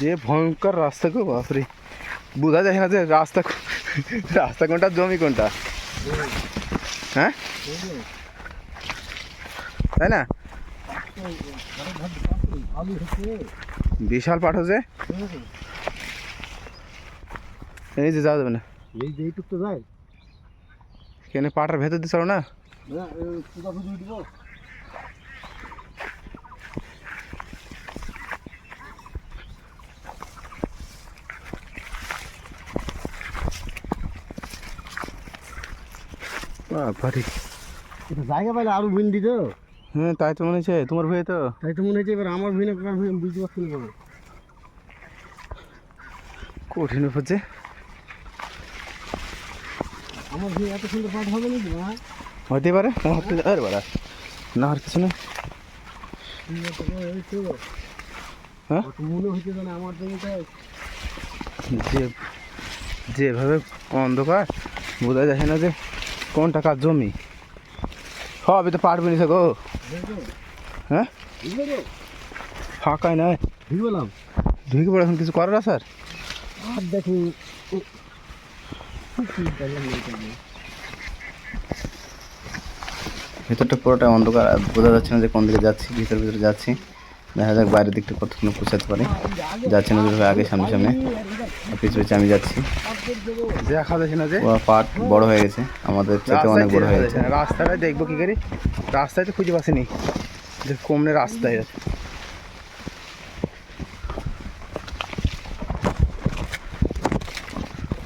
যে ভয়ঙ্কর রাস্তা গো বাপরে। বোঝা যায় না যে রাস্তা রাস্তা কোনটা জমি কোনটা? হ্যাঁ? তাই না? বিশাল পাঠ হচ্ছে। এই যে যাওয়া যাবে না। এই যে এইটুক তো যায়। এখানে পাটার ভেতর দিয়ে চলো না। বাবারে এটা জায়গা পাইলে আরও ভিন দিত। হ্যাঁ তাই তো মনে হচ্ছে তোমার ভয়ে তো। তাই তো মনে হচ্ছে এবার আমার ভিনে কার ভিন বুঝতে পারছি না বলো। কঠিন হচ্ছে আমার ভিন এত সুন্দর পাঠ হবে নাকি না হতে পারে না হতে আরে বাড়া না আর কিছু না। হ্যাঁ? মনে হচ্ছে যেন আমার জমিটাই যে যেভাবে অন্ধকার বোঝা যায় না যে কোনটা কার জমি? হবে তো পারবে না গো। হ্যাঁ? ফাঁকাই নাই। বললাম ঢুকে পড়ে এখন কিছু করার আছে আর? আর দেখুন কি ভেতরটা পুরোটা অন্ধকার বোঝা যাচ্ছে না যে কোন দিকে যাচ্ছি, ভিতর ভিতরে যাচ্ছি। দেখা যাক বাইরের দিকটা কতক্ষণ পৌঁছাতে পারি। যাচ্ছে না আগে সামনে সামনে। পিছু পিছু আমি যাচ্ছি। দেখা যাচ্ছে না যে? পাট বড় হয়ে গেছে। আমাদের চেতে অনেক বড় হয়ে গেছে। রাস্তাটা দেখব কি করি। রাস্তায় তো খুঁজে পাচ্ছিনি যে কমনে রাস্তায় আছে।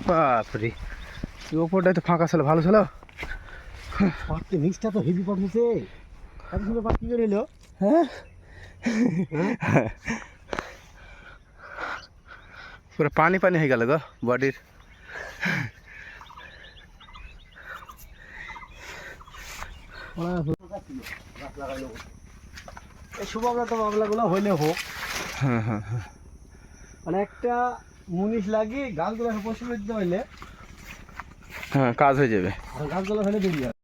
বাপরে এই ওপরটায় তো ফাঁকা ছিল ভালো ছিল? পাটকে নিচটা তো হেভি হয়েছে এত সুন্দর পাট কি করে এলো? হ্যাঁ? পুরো পানি পানি হয়ে গেল গো বডির এই শুভব্রত মামলাগুলো হইলে হোক। হ্যাঁ হ্যাঁ হ্যাঁ মানে একটা মুনিশ লাগিয়ে গাছগুলো হইলে হ্যাঁ কাজ হয়ে যাবে। গাছগুলো ফেলে বেরিয়ে যাবে।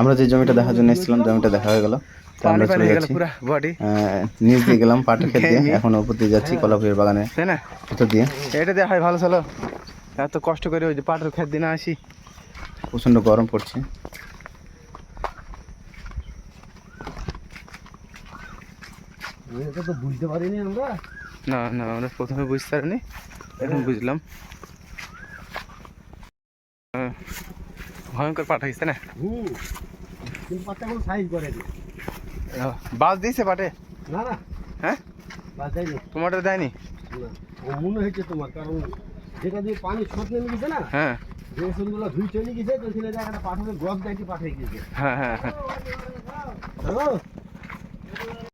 আমরা যে জমিটা দেখার জন্য এসেছিলাম জমিটা দেখা হয়ে গেল। তো আমরা চলে যাচ্ছি। পুরা বডি আহ, নিচ দিয়ে গেলাম পাটের ক্ষেত দিয়ে। এখন উপর দিয়ে যাচ্ছি কলাপুরের বাগানে। তাই না? ভিতর দিয়ে। এটা দিয়ে হয় ভালো ছিল এত কষ্ট করে ওই যে পাটের খেত দিনে আসি। প্রচণ্ড গরম পড়ছে। এটা তো বুঝতে পারিনি আমরা। না না আমরা প্রথমে বুঝতে পারিনি। এখন বুঝলাম। হ্যাঁ, ভয়ঙ্কর পাট হয়েছে না? কিন্তু পাটটা কোনো সাইজ করেনি আহ, বাস দিয়েছে পাটে? না না। হ্যাঁ? বাদ দেয়নি। তোমারটা দেয়নি? না ও মনে হচ্ছে তোমার কারণ যেটা দিয়ে পানি ছোট নেমে গেছে না হ্যাঁ। যে সুন্দর ধুই চলে গেছে তো সেটা জায়গাটা পাঠাতে গ্রস দাইতে পাঠিয়ে গেছে হ্যাঁ হ্যাঁ হ্যাঁ।